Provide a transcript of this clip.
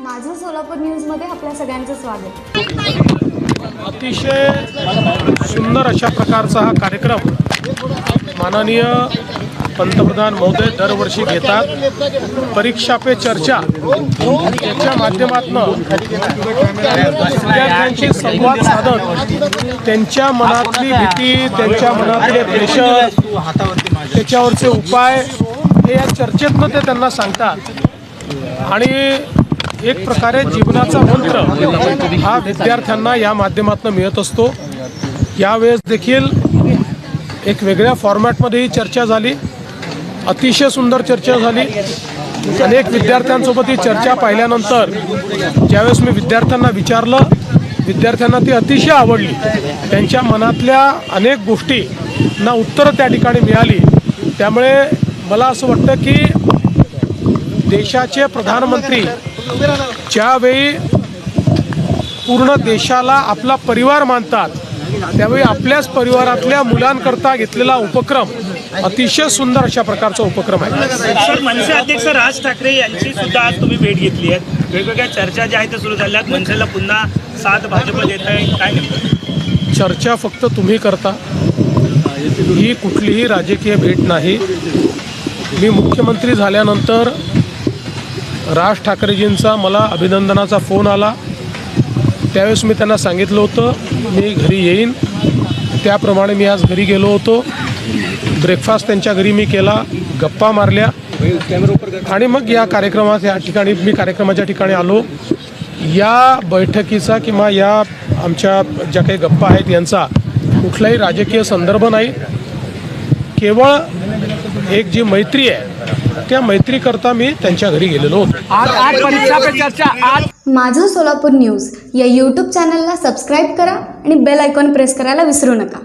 माझं सोलापूर न्यूजमध्ये आपल्या सगळ्यांचं स्वागत. अतिशय सुंदर अशा प्रकारचा हा कार्यक्रम माननीय पंतप्रधान महोदय दरवर्षी घेतात. परीक्षा पे चर्चा याच्या माध्यमातून विद्यार्थ्यांशी संवाद साधत त्यांच्या मनातली भीती त्यांच्या मनातले प्रेशर त्याच्यावरचे उपाय हे या चर्चेतनं ते त्यांना सांगतात. आणि एक प्रकारे जीवनाचा मंत्र हा विद्यार्थ्यांना या माध्यमातून मिळत असतो. यावेळेस देखील एक वेगळ्या फॉर्मॅटमध्ये ही चर्चा झाली. अतिशय सुंदर चर्चा झाली. अनेक विद्यार्थ्यांसोबत ही चर्चा पाहिल्यानंतर ज्यावेळेस मी विद्यार्थ्यांना विचारलं विद्यार्थ्यांना ती अतिशय आवडली. त्यांच्या मनातल्या अनेक गोष्टींना उत्तरं त्या ठिकाणी मिळाली. त्यामुळे मला असं वाटतं की देशाचे प्रधानमंत्री ज्यावेळी पूर्ण देशाला आपला परिवार मानतात त्यावेळी आपल्याच परिवारातल्या मुलांकरता घेतलेला उपक्रम अतिशय सुंदर अशा प्रकारचा उपक्रम आहे. सर मनसे अध्यक्ष राज ठाकरे यांची सुद्धा आज तुम्ही भेट घेतली आहे. वेगवेगळ्या चर्चा ज्या आहेत त्या सुरू झाल्या मनसेला पुन्हा साथ भाजप देत आहे काय चर्चा फक्त तुम्ही करता. ही कुठलीही राजकीय भेट नाही. मी मुख्यमंत्री झाल्यानंतर राज ठाकरेजींचा मला अभिनंदनाचा फोन आला. त्यावेळेस मी त्यांना सांगितलं होतं मी घरी येईन. त्याप्रमाणे मी आज घरी गेलो होतो. ब्रेकफास्ट त्यांच्या घरी मी केला गप्पा मारल्या. आणि मग या कार्यक्रमात या ठिकाणी मी कार्यक्रमाच्या ठिकाणी आलो. या बैठकीचा किंवा या आमच्या ज्या काही गप्पा आहेत यांचा कुठलाही राजकीय संदर्भ नाही. केवळ एक जी मैत्री आहे त्या मैत्रीकरता मी त्यांच्या घरी गेलेलो होतो. आज आज परीक्षा पे चर्चा आज माझं सोलापूर न्यूज या यूट्यूब चॅनलला सबस्क्राईब करा आणि बेल आयकॉन प्रेस करायला विसरू नका.